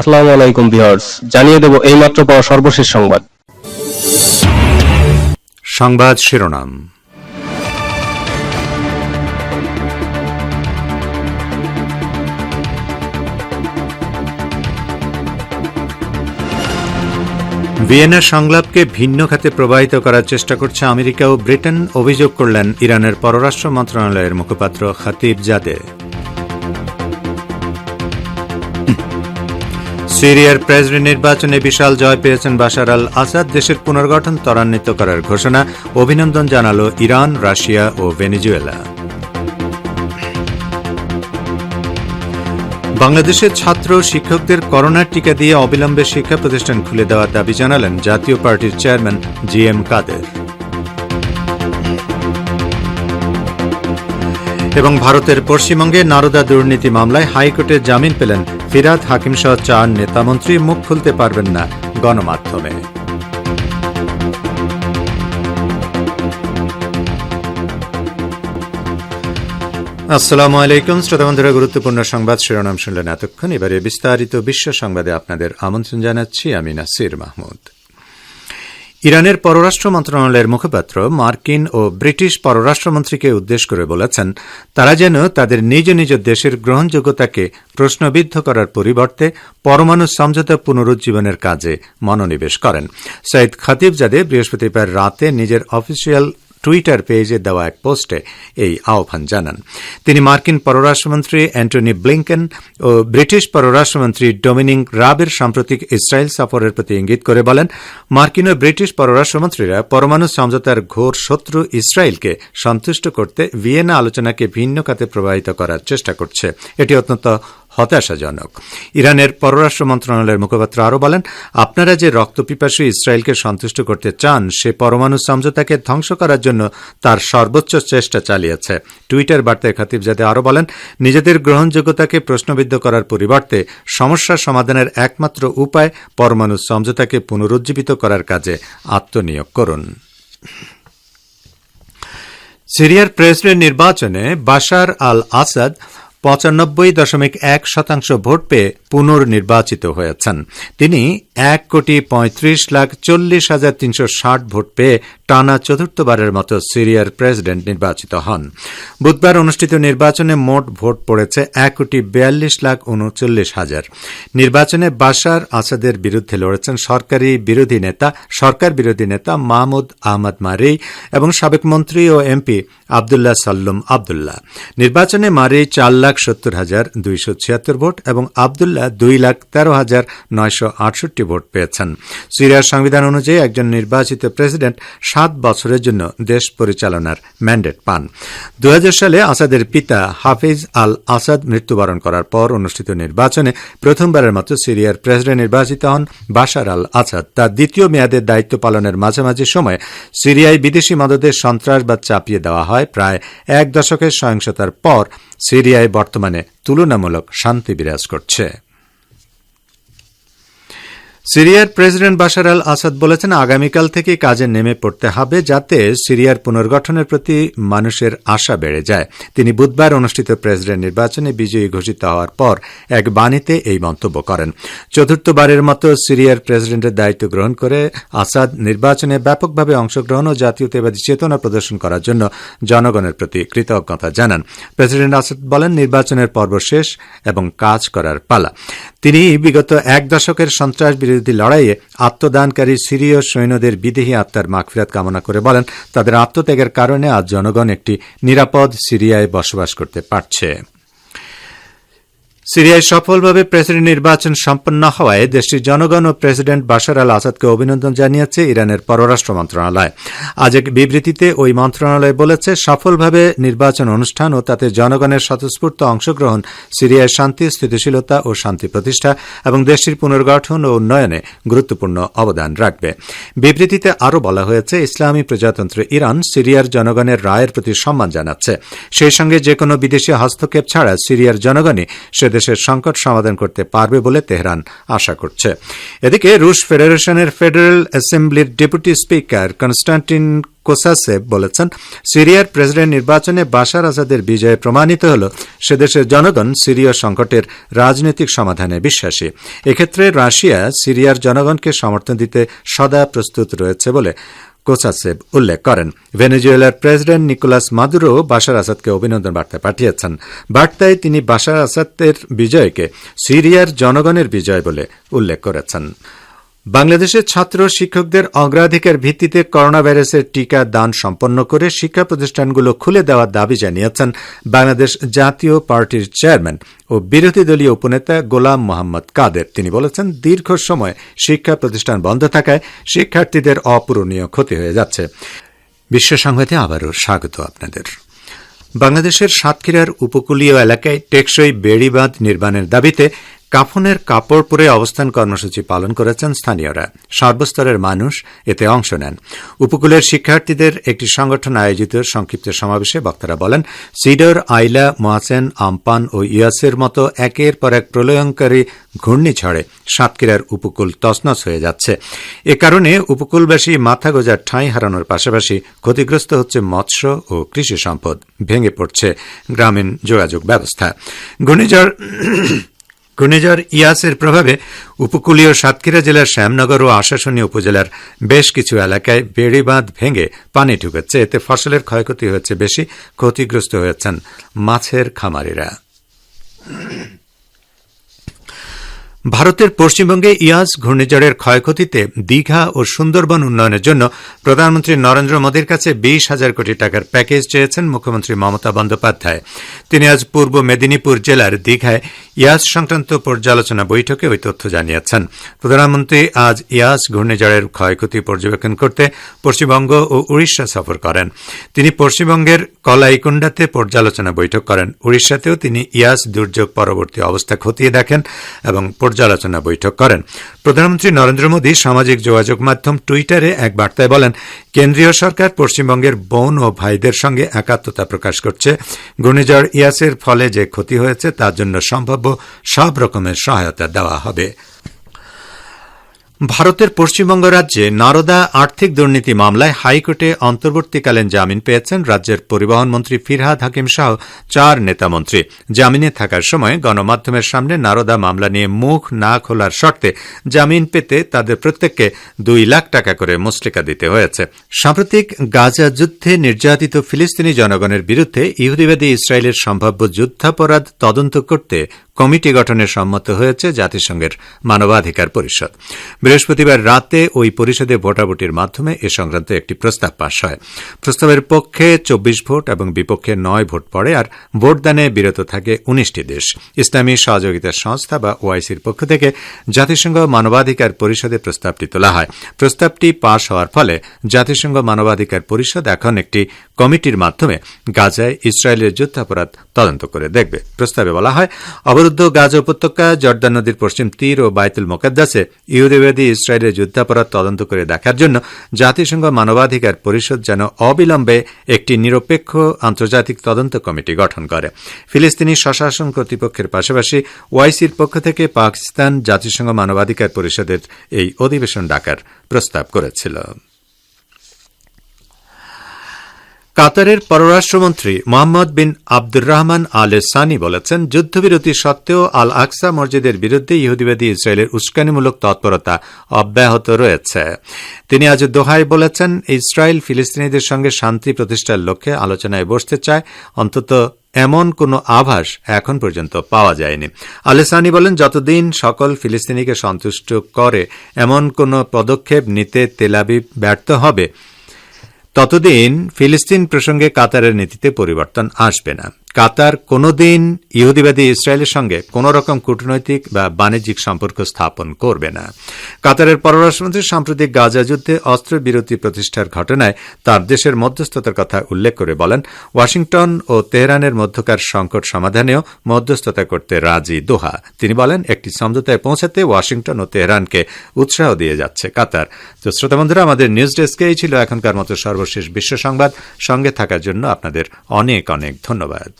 আসসালামু আলাইকুম ভিউয়ার্স, জানিয়ে দেব এইমাত্র পাওয়া সর্বশেষ সংবাদ। সংবাদ শিরোনাম। ভিয়েনা সংলাপকে ভিন্ন খাতে প্রবাহিত করার চেষ্টা করছে আমেরিকা ও ব্রিটেন। অভিযোগ করলেন ইরানের পররাষ্ট্র মন্ত্রণালয়ের মুখপাত্র খাতিব জাদে। সিরিয়ার প্রেসিডেন্ট নির্বাচনে বিশাল জয় পেয়েছেন বাশার আল আসাদ। দেশের পুনর্গঠন ত্বরান্বিত করার ঘোষণা অভিনন্দন জানালো ইরান, রাশিয়া ও ভেনিজুয়েলা। বাংলাদেশের ছাত্র শিক্ষকদের করোনার টিকা দিয়ে অবিলম্বে শিক্ষা প্রতিষ্ঠান খুলে দেওয়ার দাবি জানালেন জাতীয় পার্টির চেয়ারম্যান জি এম কাদের। এবং ভারতের পশ্চিমবঙ্গে নারদা দুর্নীতি মামলায় হাইকোর্টে জামিন পেলেন ফিরাদ হাকিম সহ চার নেতামন্ত্রী মুখ খুলতে পারবেন না গণমাধ্যমে। আসসালামু আলাইকুম, শ্রোতা বন্ধুরা, গুরুত্বপূর্ণ সংবাদ শিরোনাম শুনলেন এতক্ষণ। এবারে বিস্তারিত বিশ্ব সংবাদে আপনাদের আমন্ত্রণ জানাচ্ছি আমি নাসির মাহমুদ। ইরানের পররাষ্ট্র মন্ত্রণালয়ের মুখপাত্র মার্কিন ও ব্রিটিশ পররাষ্ট্রমন্ত্রীকে উদ্দেশ্য করে বলেছেন, তারা যেন তাদের নিজ নিজ দেশের গ্রহণযোগ্যতাকে প্রশ্নবিদ্ধ করার পরিবর্তে পরমাণু সমঝোতা পুনরুজ্জীবনের কাজে মনোনিবেশ করেন। সৈয়দ খতিবজাদে বৃহস্পতিবার রাতে নিজের অফিসিয়াল টুইটার পেজে দেওয়া এক পোস্টে এই আহ্বান জানান। তিনি মার্কিন পররাষ্ট্রমন্ত্রী অ্যান্টনি ব্লিংকেন ও ব্রিটিশ পররাষ্ট্রমন্ত্রী ডোমিনিক রাবের সাম্প্রতিক ইসরায়েল সফরের প্রতি ইঙ্গিত করে বলেন, মার্কিন ও ব্রিটিশ পররাষ্ট্রমন্ত্রীরা পরমাণু সমঝোতার ঘোর শত্রু ইসরায়েলকে সন্তুষ্ট করতে ভিয়েনা আলোচনাকে ভিন্ন খাতে প্রবাহিত করার চেষ্টা করছে। এটি অত্যন্ত হতাশাজনক। ইরানের পররাষ্ট্র মন্ত্রণালয়ের মুখপাত্র আরও বলেন, আপনারা যে রক্তপিপাসু ইসরায়েলকে সন্তুষ্ট করতে চান, সে পরমাণু সমঝোতাকে ধ্বংস করার জন্য তার সর্বোচ্চ চেষ্টা চালিয়েছে। টুইটার বার্তায় খাতিবজাদে আরও বলেন, নিজেদের গ্রহণযোগ্যতাকে প্রশ্নবিদ্ধ করার পরিবর্তে সমস্যা সমাধানের একমাত্র উপায় পরমাণু সমঝোতাকে পুনরুজ্জীবিত করার কাজে আত্মনিয়োগ করুন। সিরিয়ার প্রেসিডেন্ট নির্বাচনে বাশার আল আসাদ পঁচানব্বই দশমিক এক শতাংশ ভোট পেয়ে পুনর্নির্বাচিত হয়েছেন। তিনি এক কোটি পঁয়ত্রিশ লাখ চল্লিশ হাজার তিনশো ষাট ভোট পেয়ে টানা চতুর্থবারের মতো সিরিয়ার প্রেসিডেন্ট নির্বাচিত হন। বুধবার অনুষ্ঠিত নির্বাচনে মোট ভোট পড়েছে এক কোটি বিয়াল্লিশ লাখ উনচল্লিশ হাজার। নির্বাচনে বাশার আসাদের বিরুদ্ধে লড়েছেন সরকারি বিরোধী নেতা, সরকার বিরোধী নেতা মাহমুদ আহমদ মারেই এবং সাবেক মন্ত্রী ও এমপি আবদুল্লাহ সাল্লুম আবদুল্লাহ। নির্বাচনে মারেই চার লাখ সত্তর হাজার দুইশো ছিয়াত্তর ভোট এবং আবদুল্লাহ দুই লাখ তেরো হাজার নয়শো আটষট্টি ভোট পেয়েছেন। সিরিয়ার সংবিধান অনুযায়ী একজন নির্বাচিত প্রেসিডেন্ট সাত বছরের জন্য দেশ পরিচালনার ম্যান্ডেট পান। দু হাজার সালে আসাদের পিতা হাফিজ আল আসাদ মৃত্যুবরণ করার পর অনুষ্ঠিত নির্বাচনে প্রথমবারের মতো সিরিয়ার প্রেসিডেন্ট নির্বাচিত হন বাশার আল আসাদ। তার দ্বিতীয় মেয়াদের দায়িত্ব পালনের মাঝামাঝি সময়ে সিরিয়ায় বিদেশি মদদের সন্ত্রাসবাদ চাপিয়ে দেওয়া হয়। প্রায় এক দশকের সহিংসতার পর সিরিয়ায় বর্তমানে তুলনামূলক শান্তি বিরাজ করছে। সিরিয়ার প্রেসিডেন্ট বাশার আল আসাদ বলেছেন আগামীকাল থেকে কাজে নেমে পড়তে হবে যাতে সিরিয়ার পুনর্গঠনের প্রতি মানুষের আশা বেড়ে যায়। তিনি বুধবার অনুষ্ঠিত প্রেসিডেন্ট নির্বাচনে বিজয়ী ঘোষিত হওয়ার পর এক বাণীতে এই মন্তব্য করেন। চতুর্থবারের মতো সিরিয়ার প্রেসিডেন্টের দায়িত্ব গ্রহণ করে আসাদ নির্বাচনে ব্যাপকভাবে অংশগ্রহণ ও জাতীয়তাবাদী চেতনা প্রদর্শন করার জন্য জনগণের প্রতি কৃতজ্ঞতা জানান। প্রেসিডেন্ট আসাদ বলেন, নির্বাচনের পর্ব শেষ এবং কাজ করার পালা। তিনি বিগত এক দশকের সন্ত্রাস বিরোধী লড়াইয়ে আত্মদানকারী সিরীয় সৈন্যদের বিদেহী আত্মার মাগফিরাত কামনা করে বলেন, তাদের আত্মত্যাগের কারণে আজ জনগণ একটি নিরাপদ সিরিয়ায় বসবাস করতে পারছে। সিরিয়ায় সফলভাবে প্রেসিডেন্ট নির্বাচন সম্পন্ন হওয়ায় দেশটির জনগণ ও প্রেসিডেন্ট বাশার আল আসাদকে অভিনন্দন জানিয়েছে ইরানের পররাষ্ট্র মন্ত্রণালয়। আজ এক বিবৃতিতে ওই মন্ত্রণালয় বলেছে, সফলভাবে নির্বাচন অনুষ্ঠান ও তাতে জনগণের স্বতঃস্ফূর্ত অংশগ্রহণ, সিরিয়ায় শান্তি, স্থিতিশীলতা ও শান্তি প্রতিষ্ঠা এবং দেশটির পুনর্গঠন ও উন্নয়নে গুরুত্বপূর্ণ অবদান রাখবে। বিবৃতিতে আরও বলা হয়েছে, ইসলামী প্রজাতন্ত্র ইরান সিরিয়ার জনগণের রায়ের প্রতি সম্মান জানাচ্ছে। সেই সঙ্গে যে কোনো বিদেশি হস্তক্ষেপ ছাড়া সিরিয়ার জনগণই সে দেশের সংকট সমাধান করতে পারবে বলে তেহরান আশা করছে। এদিকে রুশ ফেডারেশনের ফেডারেল অ্যাসেম্বলির ডেপুটি স্পিকার কনস্টান্টিন কোসাসেভ বলেছেন, সিরিয়ার প্রেসিডেন্ট নির্বাচনে বাশার আসাদের বিজয় প্রমাণিত হল সে দেশের জনগণ সিরীয় সংকটের রাজনৈতিক সমাধানে বিশ্বাসী। এক্ষেত্রে রাশিয়া সিরিয়ার জনগণকে সমর্থন দিতে সদা প্রস্তুত রয়েছে বলে কোসাসেভ উল্লেখ করেন। ভেনেজুয়েলার প্রেসিডেন্ট নিকোলাস মাদুরো বাশার আসাদকে অভিনন্দন বার্তা পাঠিয়েছেন। বার্তায় তিনি বাশার আসাদের বিজয়কে সিরিয়ার জনগণের বিজয় বলে উল্লেখ করেছেন। বাংলাদেশের ছাত্র শিক্ষকদের অগ্রাধিকার ভিত্তিতে করোনা ভাইরাসের টিকা দান সম্পন্ন করে শিক্ষা প্রতিষ্ঠানগুলো খুলে দেওয়ার দাবি জানিয়েছেন বাংলাদেশ জাতীয় পার্টির চেয়ারম্যান ও বিরোধী দলীয় উপনেতা গোলাম মোহাম্মদ কাদের। তিনি বলেছেন, দীর্ঘ সময় শিক্ষা প্রতিষ্ঠান বন্ধ থাকায় শিক্ষার্থীদের অপূরণীয় ক্ষতি হয়ে যাচ্ছে। বিশ্ব সংবাদে আবারও স্বাগত আপনাদের। বাংলাদেশের সাতক্ষীরার উপকূলীয় এলাকায় টেকসই বেড়িবাঁধ নির্মাণের দাবিতে কাফনের কাপড় পরে অবস্থান কর্মসূচি পালন করেছেন স্থানীয়রা। সর্বস্তরের মানুষ এতে অংশ নেন। উপকূলের শিক্ষার্থীদের একটি সংগঠন আয়োজিত সংক্ষিপ্ত সমাবেশে বক্তারা বলেন, সিডর, আইলা, মোয়াসেন, আমপান ও ইয়াসের মতো একের পর এক প্রলয়ঙ্কারী ঘূর্ণিঝড়ে সাতক্ষীরার উপকূল তছনছ হয়ে যাচ্ছে। এ কারণে উপকূলবাসী মাথা গোজার ঠাঁই হারানোর পাশাপাশি ক্ষতিগ্রস্ত হচ্ছে মৎস্য ও কৃষি সম্পদ ভেঙে পড়ছে গ্রামীণ যোগাযোগ ব্যবস্থা। ঘূর্ণিঝড় ঘূর্ণিঝড় ইয়াসের প্রভাবে উপকূলীয় সাতক্ষীরা জেলার শ্যামনগর ও আশাসনী উপজেলার বেশ কিছু এলাকায় বেড়িবাঁধ ভেঙে পানি ঢুকেছে। এতে ফসলের ক্ষয়ক্ষতি হয়েছে বেশি, ক্ষতিগ্রস্ত হয়েছেন মাছের খামারিরা। ভারতের পশ্চিমবঙ্গে ইয়াস ঘূর্ণিঝড়ের ক্ষয়ক্ষতিতে দীঘা ও সুন্দরবন উন্নয়নের জন্য প্রধানমন্ত্রী নরেন্দ্র মোদীর কাছে বিশ হাজার কোটি টাকার প্যাকেজ চেয়েছেন মুখ্যমন্ত্রী মমতা বন্দ্যোপাধ্যায়। তিনি আজ পূর্ব মেদিনীপুর জেলার দীঘায় ইয়াস সংক্রান্ত পর্যালোচনা বৈঠকে ওই তথ্য জানিয়েছেন। প্রধানমন্ত্রী আজ ইয়াস ঘূর্ণিঝড়ের ক্ষয়ক্ষতি পর্যবেক্ষণ করতে পশ্চিমবঙ্গ ও উড়িষ্যা সফর করেন। তিনি পশ্চিমবঙ্গের কলাইকুণ্ডাতে পর্যালোচনা বৈঠক করেন। উড়িষ্যাতেও তিনি ইয়াস দুর্যোগ পরবর্তী অবস্থা খতিয়ে দেখেন এবং পর্যালোচনা বৈঠক করেন। প্রধানমন্ত্রী নরেন্দ্র মোদী সামাজিক যোগাযোগ মাধ্যম টুইটারে এক বার্তায় বলেন, কেন্দ্রীয় সরকার পশ্চিমবঙ্গের বোন ও ভাইদের সঙ্গে একাত্মতা প্রকাশ করছে। ঘূর্ণিঝড় ইয়াসের ফলে যে ক্ষতি হয়েছে তার জন্য সম্ভাব্য সব রকমের সহায়তা দেওয়া হবে। ভারতের পশ্চিমবঙ্গ রাজ্যে নারদা আর্থিক দুর্নীতি মামলায় হাইকোর্টে অন্তর্বর্তীকালীন জামিন পেয়েছেন রাজ্যের পরিবহন মন্ত্রী ফিরহাদ হাকিম সহ চার নেতামন্ত্রী জামিনে থাকার সময় গণমাধ্যমের সামনে নারদা মামলা নিয়ে মুখ না খোলার শর্তে জামিন পেতে তাদের প্রত্যেককে দুই লাখ টাকা করে মুসলিকা দিতে হয়েছে। সাম্প্রতিক গাজা যুদ্ধে নির্যাতিত ফিলিস্তিনি জনগণের বিরুদ্ধে ইহুদিবাদী ইসরায়েলের সম্ভাব্য যুদ্ধাপরাধ তদন্ত করতে কমিটি গঠনে সম্মত হয়েছে জাতিসংঘের মানবাধিকার পরিষদ। বৃহস্পতিবার রাতে ওই পরিষদে ভোটাভুটির মাধ্যমে এ সংক্রান্ত একটি প্রস্তাব পাশ হয়। প্রস্তাবের পক্ষে চব্বিশ ভোট এবং বিপক্ষে নয় ভোট পড়ে আর ভোটদানে বিরত থাকে উনিশটি দেশ। ইসলামী সহযোগিতা সংস্থা বা ওআইসির পক্ষ থেকে জাতিসংঘ মানবাধিকার পরিষদে প্রস্তাবটি তোলা হয়। প্রস্তাবটি পাশ হওয়ার ফলে জাতিসংঘ মানবাধিকার পরিষদ এখন একটি কমিটির মাধ্যমে গাজায় ইসরায়েলের যুদ্ধাপরাধ তদন্ত করে দেখবে। প্রস্তাবে বলা হয় অবরুদ্ধ গাজা উপত্যকা, জর্দান নদীর পশ্চিম তীর ও বায়তুল মোকাদ্দাসে ইহুদিবাদী ইসরায়েলের যুদ্ধাপরাধ তদন্ত করে দেখার জন্য জাতিসংঘ মানবাধিকার পরিষদ যেন অবিলম্বে একটি নিরপেক্ষ আন্তর্জাতিক তদন্ত কমিটি গঠন করে। ফিলিস্তিনি স্বশাসন কর্তৃপক্ষের পাশাপাশি ওয়াইসির পক্ষ থেকে পাকিস্তান জাতিসংঘ মানবাধিকার পরিষদের এই অধিবেশন ডাকার প্রস্তাব করেছিল। কাতারের পররাষ্ট্রমন্ত্রী মোহাম্মদ বিন আব্দুর রহমান আল সানি বলেছেন, যুদ্ধবিরতি সত্ত্বেও আল আকসা মসজিদের বিরুদ্ধে ইহুদিবাদী ইসরায়েলের উস্কানিমূলক তৎপরতা অব্যাহত রয়েছে। তিনি আজ দোহায় বলেছেন, ইসরায়েল ফিলিস্তিনিদের সঙ্গে শান্তি প্রতিষ্ঠার লক্ষ্যে আলোচনায় বসতে চায়, অন্তত এমন কোনো আভাস এখন পর্যন্ত পাওয়া যায়নি। আলেসানি বলেন, যতদিন সকল ফিলিস্তিনিকে সন্তুষ্ট করে এমন কোনো পদক্ষেপ নিতে তেলাবি ব্যর্থ হবে ততদিন ফিলিস্তিন প্রসঙ্গে কাতারের নীতিতে পরিবর্তন আসবে না। কাতার কোনোদিন ইহুদিবাদী ইসরায়েলের সঙ্গে কোন রকম কূটনৈতিক বা বাণিজ্যিক সম্পর্ক স্থাপন করবে না। কাতারের পররাষ্ট্রমন্ত্রী সাম্প্রতিক গাজা যুদ্ধে অস্ত্রবিরতি প্রতিষ্ঠার ঘটনায় তার দেশের মধ্যস্থতার কথা উল্লেখ করে বলেন, ওয়াশিংটন ও তেহরানের মধ্যকার সংকট সমাধানেও মধ্যস্থতা করতে রাজি দোহা। তিনি বলেন, একটি সমঝোতায় পৌঁছাতে ওয়াশিংটন ও তেহরানকে উৎসাহ দিয়ে যাচ্ছে কাতার। তো শ্রোতা বন্ধুরা, আমাদের নিউজ ডেস্কে এই ছিল এখনকার মতো সর্বশেষ বিশ্ব সংবাদ। সঙ্গে থাকার জন্য আপনাদের অনেক অনেক ধন্যবাদ।